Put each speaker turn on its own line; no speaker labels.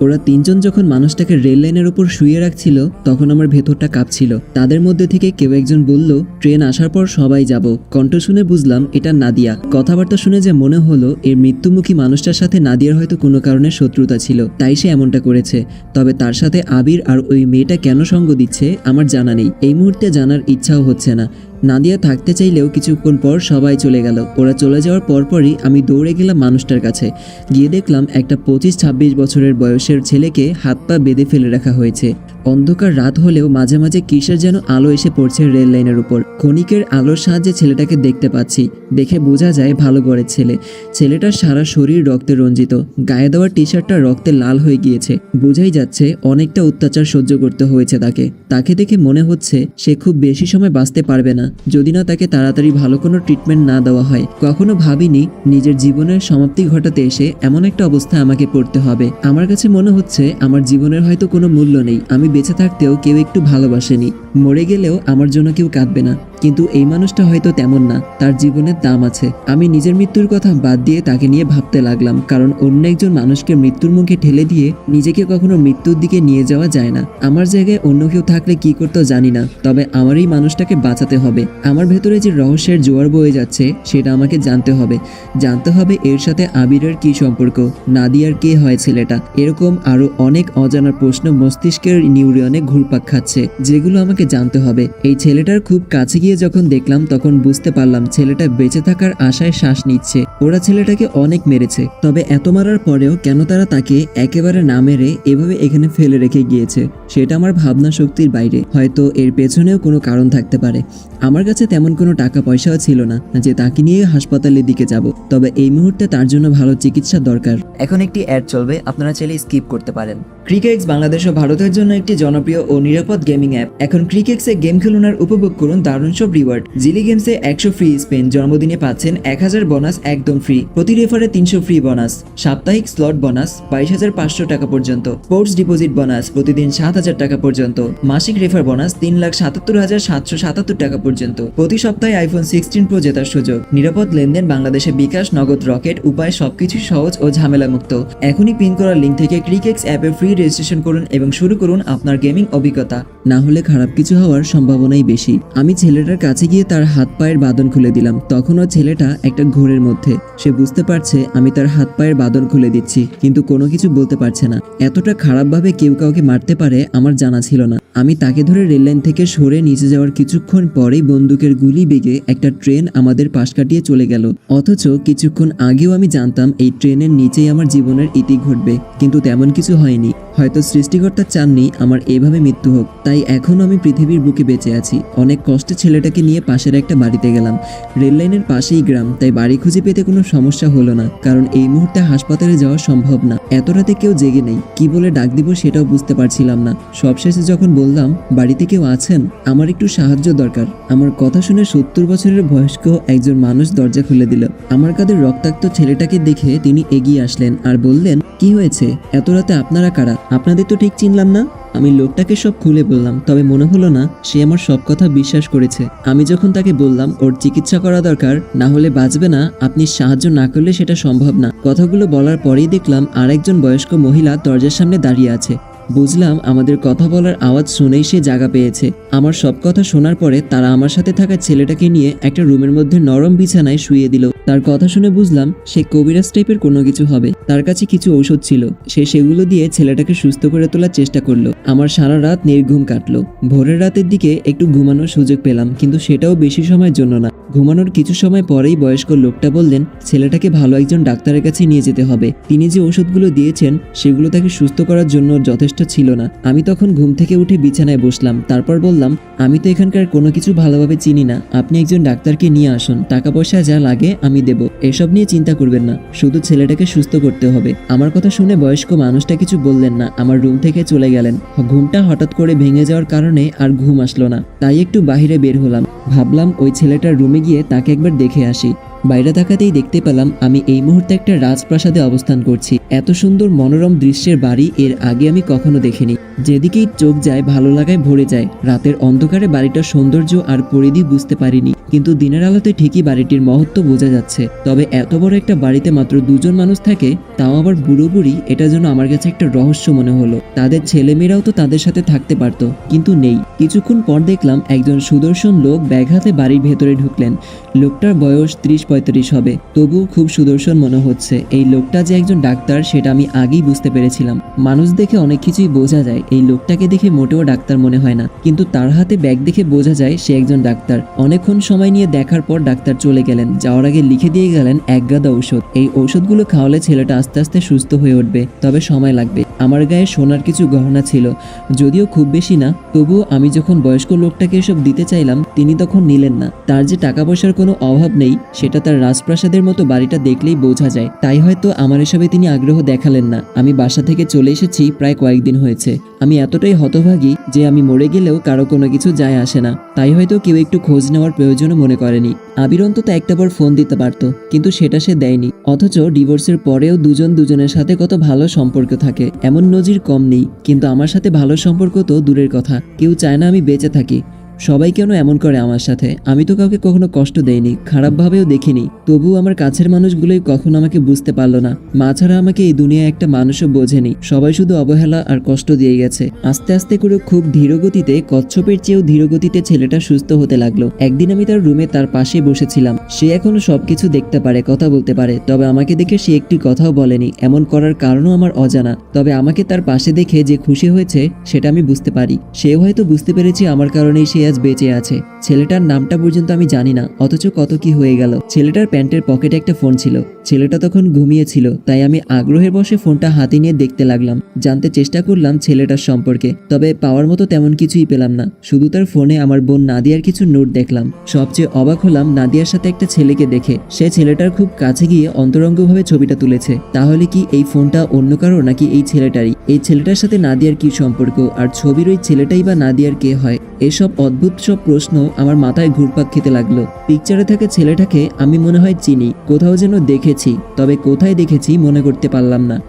ওরা তিনজন যখন মানুষটাকে রেল লাইনের ওপর শুয়ে রাখছিল, তখন আমার ভেতরটা কাঁপছিল। তাদের মধ্যে থেকে কেউ একজন বলল, ট্রেন আসার পর সবাই যাব। কণ্ঠ শুনে বুঝলাম, এটা নাদিয়া। কথাবার্তা শুনে যে মনে হলো, এর মৃত্যুমুখী মানুষটার সাথে নাদিয়ার হয়তো কোনো কারণে শত্রুতা ছিল, তাই সে এমনটা করেছে। তবে তার সাথে আবির আর ওই মেয়েটা কেন সঙ্গ দিচ্ছে, আমার জানা নেই। এই মুহূর্তে জানার ইচ্ছাও হচ্ছে না। নাদিয়া থাকতে চাইলেও কিছুক্ষণ পর সবাই চলে গেল। ওরা চলে যাওয়ার পরপরই আমি দৌড়ে গেলাম মানুষটার কাছে। গিয়ে দেখলাম একটা পঁচিশ ছাব্বিশ বছরের বয়সের ছেলেকে হাত পা বেঁধে ফেলে রাখা হয়েছে। অন্ধকার রাত হলেও মাঝে মাঝে কিসের যেন আলো এসে পড়ছে রেল লাইনের উপর। ক্ষণিকের আলোর সাহায্যে ছেলেটাকে দেখতে পাচ্ছি। দেখে বোঝা যায় ভালো গড়ের ছেলে। ছেলেটার সারা শরীর রক্তে রঞ্জিত। গায়ে দেওয়া টি শার্টটা রক্তে লাল হয়ে গিয়েছে। বোঝাই যাচ্ছে অনেকটা অত্যাচার সহ্য করতে হয়েছে তাকে। তাকে দেখে মনে হচ্ছে সে খুব বেশি সময় বাঁচতে পারবে না। যদি না তাকে তাড়াতাড়ি ভালো কোনো ট্রিটমেন্ট না দেওয়া হয়, কখনো ভাবিনি নিজের জীবনের সমাপ্তি ঘটাতে এসে এমন একটা অবস্থা আমাকে পড়তে হবে। আমার কাছে মনে হচ্ছে আমার জীবনের হয়তো কোনো মূল্য নেই। আমি বেঁচে থাকতেও কেউ একটু ভালোবাসেনি। মরে গেলেও আমার জন্য কেউ কাঁদবে না। কিন্তু এই মানুষটা হয়তো তেমন না, তার জীবনের দাম আছে। আমি নিজের মৃত্যুর কথা বাদ দিয়ে তাকে নিয়ে ভাবতে লাগলাম, কারণ অন্য একজন মানুষকে মৃত্যুর মুখে ঠেলে দিয়ে নিজেকে কখনো মৃত্যুর দিকে নিয়ে যাওয়া যায় না। আমার জায়গায় অন্য কেউ থাকলে কি করতো জানি না, তবে আমার এই মানুষটাকে বাঁচাতে হবে। আমার ভেতরে যে রহস্যের জোয়ার বয়ে যাচ্ছে, সেটা আমাকে জানতে হবে। জানতে হবে এর সাথে আবিরের কি সম্পর্ক, নাদিয়ার কে হয় ছেলেটা। এরকম আরও অনেক অজানা প্রশ্ন মস্তিষ্কের নিউরিয়নে ঘুরপাক খাচ্ছে, যেগুলো আমাকে জানতে হবে। এই ছেলেটার খুব কাছে গিয়ে যখন দেখলাম তখন বুঝতে পারলাম ছেলেটা বেঁচে থাকার আশায় শ্বাস নিচ্ছে। ওরা ছেলেটাকে অনেক মেরেছে তবে এত মারার পরেও কেন তারা তাকে একেবারে না মেরে এভাবে এখানে ফেলে রেখে গিয়েছে সেটা আমার ভাবনা শক্তির বাইরে। হয়তো এর পেছনেও কোনো কারণ থাকতে পারে। আমার কাছে তেমন কোনো টাকা পয়সাও ছিল না যে তাকে নিয়ে হাসপাতালের দিকে যাব তবে এই মুহূর্তে তার জন্য ভালো চিকিৎসা দরকার।
এখন একটি অ্যাড চলবে আপনারা চাইলে স্কিপ করতে পারেন।
ক্রিকেক্স বাংলাদেশ ও ভারতের জন্য একটি জনপ্রিয় ও নিরাপদ গেমিং অ্যাপ। এখন ক্রিকেক্সে গেম খেলুন আর উপভোগ করুন দারুণ সব রিওয়ার্ড জিলি গেমসে একশো ফ্রি স্পেন জন্মদিনে পাচ্ছেন এক হাজার বোনাস একদম ফ্রি প্রতি রেফারে তিনশো ফ্রি বোনাস সাপ্তাহিক স্লট বোনাস বাইশ হাজার পাঁচশো টাকা পর্যন্ত। স্পোর্টস ডিপোজিট বোনাস প্রতিদিন সাত হাজার টাকা পর্যন্ত। মাসিক রেফার বোনাস তিন লাখ সাতাত্তর হাজার সাতশো সাতাত্তর টাকা পর্যন্ত। প্রতি সপ্তাহে আইফোন সিক্সটিন প্রো জেতার সুযোগ। নিরাপদ লেনদেন বাংলাদেশে বিকাশ, নগদ রকেট, উপায় সবকিছু সহজ ও ঝামেলা মুক্ত এখনই পিন করা লিঙ্ক থেকে ক্রিকেক্স অ্যাপে ফ্রি রেজিস্ট্রেশন করুন এবং শুরু করুন আপনার গেমিং অভিজ্ঞতা। না হলে খারাপ কিছু হওয়ার সম্ভাবনাই বেশি। আমি ছেলেটার কাছে গিয়ে তার হাত পায়ের বাঁধন খুলে দিলাম। তখনও ছেলেটা একটা ঘোরের মধ্যে। সে বুঝতে পারছে আমি তার হাত পায়ের বাঁধন খুলে দিচ্ছি, কিন্তু কোনো কিছু বলতে পারছে না। এতটা খারাপভাবে কেউ কাউকে মারতে পারে আমার জানা ছিল না। আমি তাকে ধরে রেললাইন থেকে সরে নিচে যাওয়ার কিছুক্ষণ পরেই বন্দুকের গুলি বেগে একটা ট্রেন আমাদের পাশ কাটিয়ে চলে গেল। অথচ কিছুক্ষণ আগেও আমি জানতাম এই ট্রেনের নিচেই আমার জীবনের ইতি ঘটবে, কিন্তু তেমন কিছু হয়নি। হয়তো সৃষ্টিকর্তা চাননি আমার এভাবে মৃত্যু হোক। তাই এখনও আমি পৃথিবীর বুকে বেঁচে আছি। অনেক কষ্টে ছেলেটাকে নিয়ে পাশের একটা বাড়িতে গেলাম। রেল লাইনের পাশেই গ্রাম, তাই বাড়ি খুঁজে পেতে কোনো সমস্যা হলো না, কারণ এই মুহূর্তে হাসপাতালে যাওয়া সম্ভব না। এত রাতে কেউ জেগে নেই, কি বলে ডাক দিব সেটাও বুঝতে পারছিলাম না। সবশেষে যখন বললাম, বাড়িতে কেউ আছেন? আমার একটু সাহায্য দরকার। আমার কথা শুনে সত্তর বছরের বয়স্ক একজন মানুষ দরজা খুলে দিল। আমার কাঁধে রক্তাক্ত ছেলেটাকে দেখে তিনি এগিয়ে আসলেন আর বললেন, কি হয়েছে? এত রাতে আপনারা কারা? আপনাদের তো ঠিক চিনলাম না? আমি লোকটাকে সব খুলে বললাম, তবে মনে হলো না সে আমার সব কথা বিশ্বাস করেছে। আমি যখন তাকে বললাম, ওর চিকিৎসা করা দরকার, না হলে বাঁচবে না, আপনি সাহায্য না করলে সেটা সম্ভব না। কথাগুলো বলার পরেই দেখলাম আরেকজন বয়স্ক মহিলা দরজার সামনে দাঁড়িয়ে আছে। বুঝলাম আমাদের কথা বলার আওয়াজ শুনেই সে জায়গা পেয়েছে। আমার সব কথা শোনার পরে তারা আমার সাথে থাকা ছেলেটাকে নিয়ে একটা রুমের মধ্যে নরম বিছানায় শুয়ে দিল। তার কথা শুনে বুঝলাম সে কবিরাজ টাইপের কোনো কিছু হবে। তার কাছে কিছু ঔষধ ছিল। সে সেগুলো দিয়ে ছেলেটাকে সুস্থ করে তোলার চেষ্টা করল। আমার সারা রাত নির্ঘুম কাটলো। ভোরের রাতের দিকে একটু ঘুমানোর সুযোগ পেলাম, কিন্তু সেটাও বেশি সময়ের জন্য না। ঘুমানোর কিছু সময় পরেই বয়স্ক লোকটা বললেন, ছেলেটাকে ভালো একজন ডাক্তারের কাছে নিয়ে যেতে হবে। তিনি যে ওষুধগুলো দিয়েছেন, সেগুলো তাকে সুস্থ করার জন্য যথেষ্ট ছিল না। আমি তখন ঘুম থেকে উঠে বিছানায় বসলাম। তারপর বললাম, আমি তো এখানকার কোনো কিছু ভালোভাবে চিনি না। আপনি একজন ডাক্তারকে নিয়ে আসুন। টাকা পয়সা যা লাগে আমি দেব। এসব নিয়ে চিন্তা করবেন না। শুধু ছেলেটাকে সুস্থ করতে হবে। আমার কথা শুনে বয়স্ক মানুষটা কিছু বললেন না। আমার রুম থেকে চলে গেলেন। ঘুমটা হঠাৎ করে ভেঙে যাওয়ার কারণে আর ঘুম আসলো না। তাই একটু বাইরে বের হলাম। ভাবলাম ওই ছেলেটার রুমে গিয়ে তাকে একবার দেখে আসি। বাইরে তাকাতেই দেখতে পেলাম আমি এই মুহূর্তে একটা রাজপ্রাসাদে অবস্থান করছি। এত সুন্দর মনোরম দৃশ্যের বাড়ি এর আগে আমি কখনো দেখিনি। যেদিকেই চোখ যায়, ভালো লাগায় ভরে যায়। রাতের অন্ধকারে বাড়িটার সৌন্দর্য আর পরিধি বুঝতে পারিনি। কিন্তু দিনের আলোতে ঠিকই বাড়িটির মহত্ব বোঝা যাচ্ছে। তবে এত বড় একটা বাড়িতে মাত্র দুজন মানুষ থাকে, তাও আবার বুড়ো বুড়ি এটা যেন আমার কাছে একটা রহস্য মনে হলো। তাদের ছেলেমেয়েরাও তো তাদের সাথে থাকতে পারতো, কিন্তু নেই। কিছুক্ষণ পর দেখলাম একজন সুদর্শন লোক ব্যাগ হাতে বাড়ির ভেতরে ঢুকলেন। লোকটার বয়স ত্রিশ পঁয়ত্রিশ হবে, তবুও খুব সুদর্শন মনে হচ্ছে। এই লোকটা যে একজন ডাক্তার, সেটা আমি আগেই বুঝতে পেরেছিলাম। মানুষ দেখে অনেক কিছুই বোঝা যায়, এই লোকটাকে দেখে মোটেও ডাক্তার মনে হয় না। কিন্তু তার হাতে ব্যাগ দেখে বোঝা যায়, সে একজন ডাক্তার। অনেকক্ষণ নিয়ে দেখার পর ডাক্তার চলে গেলেন। যাওয়ার আগে লিখে দিয়ে গেলেন, এক গাদা ঔষধ। এই ঔষধগুলো খাওয়ালে ছেলেটা আস্তে আস্তে সুস্থ হয়ে উঠবে, তবে সময় লাগবে। আমার গায়ে সোনার কিছু গহনা ছিল, যদিও খুব বেশি না। তবুও আমি যখন বয়স্ক লোকটাকে এসব দিতে চাইলাম, তিনি তখন নিলেন না। তার যে টাকা পয়সার কোনো অভাব নেই, সেটা তার রাজপ্রাসাদের মতো বাড়িটা দেখলেই বোঝা যায়। তাই হয়তো আমার এসবে তিনি আগ্রহ দেখালেন না। আমি বাসা থেকে চলে এসেছি, প্রায় কয়েকদিন হয়েছে। আমি এতটাই হতভাগী যে আমি মরে গেলেও কারও কোনো কিছু যায় আসে না। তাই হয়তো কেউ একটু খোঁজ নেওয়ার প্রয়োজনও মনে করেনি। আবির অন্তত একটাবার ফোন দিতে পারত, কিন্তু সেটা সে দেয়নি। অথচ ডিভোর্সের পরেও দুজন দুজনের সাথে কত ভালো সম্পর্ক থাকে, এমন নজির কম নেই। কিন্তু আমার সাথে ভালো সম্পর্ক তো দূরের কথা, কেউ চায় না আমি বেঁচে থাকি। সবাই কেন এমন করে আমার সাথে? আমি তো কাউকে কখনো কষ্ট দেইনি, খারাপভাবেও দেখিনি। তবুও আমার কাছের মানুষগুলোই কখনো আমাকে বুঝতে পারল না। মা ছাড়া আমাকে এই দুনিয়ায় একটা মানুষও বোঝেনি। সবাই শুধু অবহেলা আর কষ্ট দিয়ে গেছে। আস্তে আস্তে করে খুব ধীরগতিতে কচ্ছপের চেয়েও ধীরগতিতে ছেলেটা সুস্থ হতে লাগল। একদিন আমি তার রুমে তার পাশে বসেছিলাম। সে এখনও সবকিছু দেখতে পারে, কথা বলতে পারে। তবে আমাকে দেখে সে একটি কথাও বলেনি। এমন করার কারণও আমার অজানা। তবে আমাকে তার পাশে দেখে যে খুশি হয়েছে, সেটা আমি বুঝতে পারি। সেও হয়তো বুঝতে পেরেছে আমার কারণেই সে আজ বেঁচে আছে। ছেলেটার নামটা পর্যন্ত আমি জানি না, অথচ কত কি হয়ে গেল। ছেলেটার প্যান্টের পকেটে একটা ফোন ছিল। ছেলেটা তখন ঘুমিয়েছিল, তাই আমি আগ্রহের বসে ফোনটা হাতে নিয়ে দেখতে লাগলাম। জানতে চেষ্টা করলাম ছেলেটার সম্পর্কে, তবে পাওয়ার মতো তেমন কিছুই পেলাম না। শুধু তার ফোনে আমার বোন নাদিয়ার কিছু নোট দেখলাম। সবচেয়ে অবাক হলাম নাদিয়ার সাথে একটা ছেলেকে দেখে। সে ছেলেটার খুব কাছে গিয়ে অন্তরঙ্গভাবে ছবিটা তুলেছে। তাহলে কি এই ফোনটা অন্য কারও নাকি এই ছেলেটারই? এই ছেলেটার সাথে নাদিয়ার কি সম্পর্ক? আর ছবির ওই ছেলেটাই বা নাদিয়ার কে হয়? এসব অদ্ভুত সব প্রশ্ন আমার মাথায় ঘুরপাক খেতে লাগল। পিকচারে থাকা ছেলেটাকে আমি মনে হয় চিনি, কোথাও যেন দেখেছি, তবে কোথায় দেখেছি মনে করতে পারলাম না।